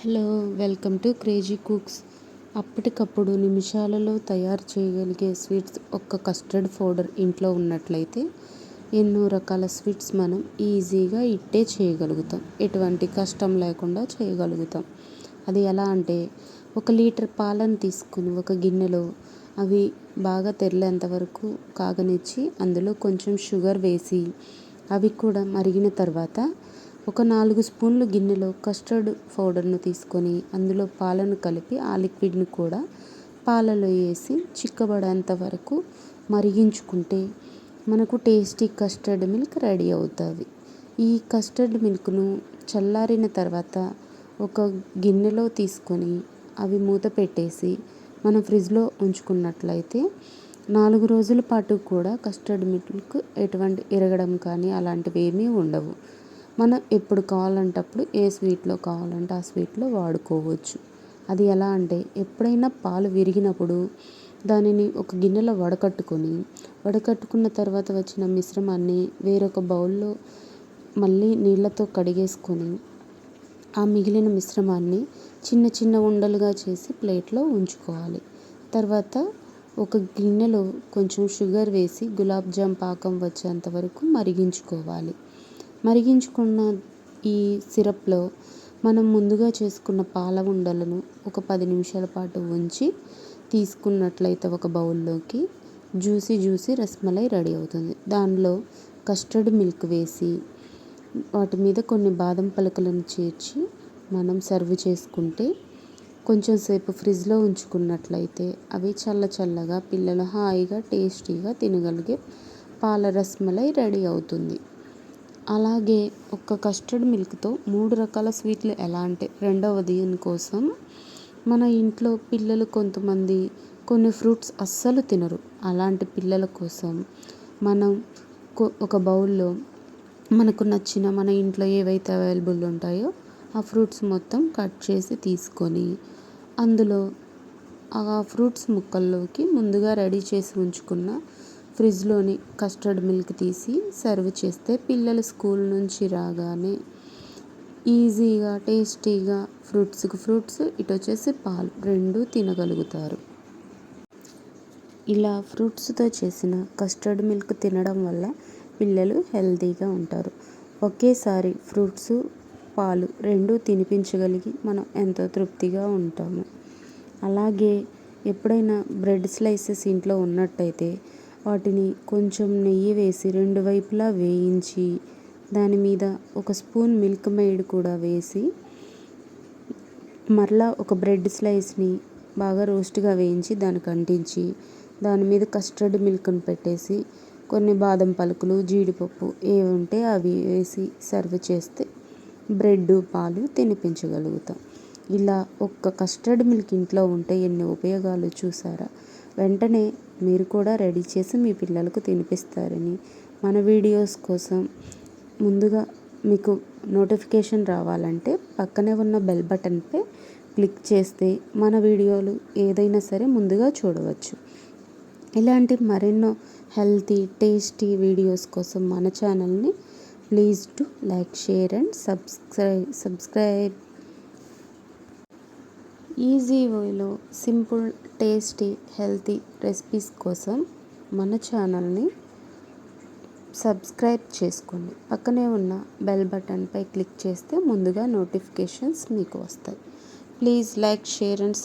Hello welcome to crazy cooks. అప్పటికప్పుడు నిమిషాలలో తయారు చేయగలిగే స్వీట్స్ ఒక్క కస్టర్డ్ పౌడర్ ఇంట్లో ఉన్నట్లయితే ఎన్నో రకాల స్వీట్స్ మనం ఈజీగా ఇట్టే చేయగలుగుతాం. ఎటువంటి కష్టం లేకుండా చేయగలుగుతాం. అది ఎలా అంటే ఒక లీటర్ పాలను తీసుకుని ఒక గిన్నెలో అవి బాగా తెరలేంత వరకు కాగనిచ్చి అందులో కొంచెం షుగర్ వేసి అవి కూడా మరిగిన తర్వాత ఒక నాలుగు స్పూన్లు గిన్నెలో కస్టర్డ్ పౌడర్ను తీసుకొని అందులో పాలను కలిపి ఆ లిక్విడ్ని కూడా పాలలో వేసి చిక్కబడేంత వరకు మరిగించుకుంటే మనకు టేస్టీ కస్టర్డ్ మిల్క్ రెడీ అవుతుంది. ఈ కస్టర్డ్ మిల్క్ను చల్లారిన తర్వాత ఒక గిన్నెలో తీసుకొని అవి మూత పెట్టేసి మనం ఫ్రిడ్జ్లో ఉంచుకున్నట్లయితే నాలుగు రోజుల పాటు కూడా కస్టర్డ్ మిల్క్ ఎటువంటి ఎరగడం కానీ అలాంటివి ఏమీ ఉండవు. మనం ఎప్పుడు కావాలంటే అప్పుడు ఏ స్వీట్లో కావాలంటే ఆ స్వీట్లో వాడుకోవచ్చు. అది ఎలా అంటే ఎప్పుడైనా పాలు విరిగినప్పుడు దానిని ఒక గిన్నెలో వడకట్టుకొని వడకట్టుకున్న తర్వాత వచ్చిన మిశ్రమాన్ని వేరొక బౌల్లో మళ్ళీ నీళ్ళతో కడిగేసుకొని ఆ మిగిలిన మిశ్రమాన్ని చిన్న చిన్న ఉండలుగా చేసి ప్లేట్లో ఉంచుకోవాలి. తర్వాత ఒక గిన్నెలో కొంచెం షుగర్ వేసి గులాబ్ జామ్ పాకం వచ్చేంత వరకు మరిగించుకోవాలి. మరిగించుకున్న ఈ సిరప్లో మనం ముందుగా చేసుకున్న పాల ఉండలను ఒక పది నిమిషాల పాటు ఉంచి తీసుకున్నట్లయితే ఒక బౌల్లోకి జ్యూసీ జ్యూసీ రస్మలై రెడీ అవుతుంది. దానిలో కస్టర్డ్ మిల్క్ వేసి వాటి మీద కొన్ని బాదం పలకలను చేర్చి మనం సర్వ్ చేసుకుంటే కొంచెం సేపు ఫ్రిడ్జ్లో ఉంచుకున్నట్లయితే అవి చల్ల చల్లగా పిల్లలు హాయిగా టేస్టీగా తినగలిగే పాల రస్మలై రెడీ అవుతుంది. అలాగే ఒక కస్టర్డ్ మిల్క్తో మూడు రకాల స్వీట్లు ఎలా అంటే రెండవ కోసం మన ఇంట్లో పిల్లలు కొంతమంది కొన్ని ఫ్రూట్స్ అస్సలు తినరు. అలాంటి పిల్లల కోసం మనం ఒక బౌల్లో మనకు నచ్చిన మన ఇంట్లో ఏవైతే అవైలబుల్ ఉంటాయో ఆ ఫ్రూట్స్ మొత్తం కట్ చేసి తీసుకొని అందులో ఆ ఫ్రూట్స్ ముక్కల్లోకి ముందుగా రెడీ చేసి ఉంచుకున్న ఫ్రిడ్జ్లోని కస్టర్డ్ మిల్క్ తీసి సర్వ్ చేస్తే పిల్లలు స్కూల్ నుంచి రాగానే ఈజీగా టేస్టీగా ఫ్రూట్స్కి ఫ్రూట్స్ ఇటు వచ్చేసి పాలు రెండు తినగలుగుతారు. ఇలా ఫ్రూట్స్తో చేసిన కస్టర్డ్ మిల్క్ తినడం వల్ల పిల్లలు హెల్తీగా ఉంటారు. ఒకేసారి ఫ్రూట్స్ పాలు రెండు తినిపించగలిగి మనం ఎంతో తృప్తిగా ఉంటాము. అలాగే ఎప్పుడైనా బ్రెడ్ స్లైసెస్ ఇంట్లో ఉన్నట్టయితే వాటిని కొంచెం నెయ్యి వేసి రెండు వైపులా వేయించి దాని మీద ఒక స్పూన్ మిల్క్ మేడ్ కూడా వేసి మరలా ఒక బ్రెడ్ స్లైస్ని బాగా రోస్ట్గా వేయించి దానికి అంటించి దాని మీద కస్టర్డ్ మిల్క్ని పెట్టేసి కొన్ని బాదం పలుకులు జీడిపప్పు ఏవి ఉంటే అవి వేసి సర్వ్ చేస్తే బ్రెడ్ పాలు తినిపించగలుగుతాం. ఇలా ఒక్క కస్టర్డ్ మిల్క్ ఇంట్లో ఉంటే ఎన్ని ఉపయోగాలు చూసారా? వెంటనే మీరు కూడా రెడీ చేసి మీ పిల్లలకు తినిపిస్తారని మన వీడియోస్ కోసం ముందుగా మీకు నోటిఫికేషన్ రావాలంటే పక్కనే ఉన్న బెల్ బటన్పై క్లిక్ చేస్తే మన వీడియోలు ఏదైనా సరే ముందుగా చూడవచ్చు. ఇలాంటి మరెన్నో హెల్తీ టేస్టీ వీడియోస్ కోసం మన ఛానల్ని please to like share and subscribe subscribe easy వేలో సింపుల్ టేస్టీ హెల్తీ రెసిపీస్ కోసం మన ఛానల్ని సబ్స్క్రైబ్ చేసుకోండి. పక్కనే ఉన్న బెల్ బటన్పై క్లిక్ చేస్తే ముందుగా నోటిఫికేషన్స్ మీకు వస్తాయి. Please like share and